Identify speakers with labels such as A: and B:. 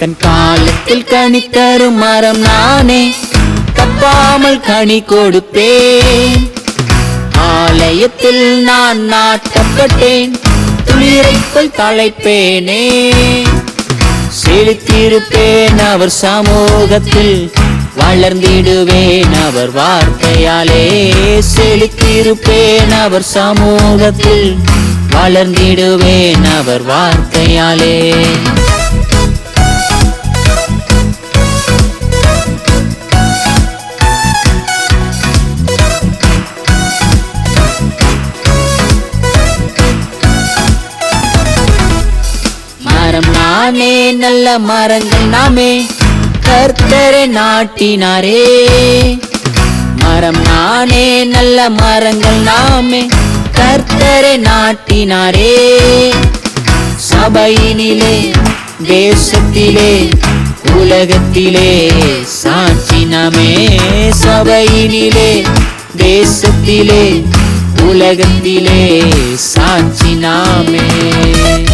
A: தன் காலத்தில் கனி தரும் மரம் நானே தப்பாமல் கனி கொடுப்பேன். ஆலயத்தில் நான் நாட்டப்பட்டேன் துளிரைக்குள் தலைப்பேனே. செழித்திருப்பேன் அவர் சமூகத்தில் வளர்ந்திடுவேன் அவர் வார்த்தையாலே. செழித்திருப்பேன் அவர் சமூகத்தில் வளர்ந்திடுவேன் அவர் வார்த்தையாலே. மரம் நானே நல்ல மரங்கள் நாமே. கர்த்தரை நாட்டினாரே. மரம் நானே நல்ல மரங்கள் நாமே. கர்த்தரை நாட்டினாரே. சபையினிலே தேசத்திலே உலகத்திலே சாட்சி நாமே. சபையினிலே தேசத்திலே உலகத்திலே சாட்சி நாமே.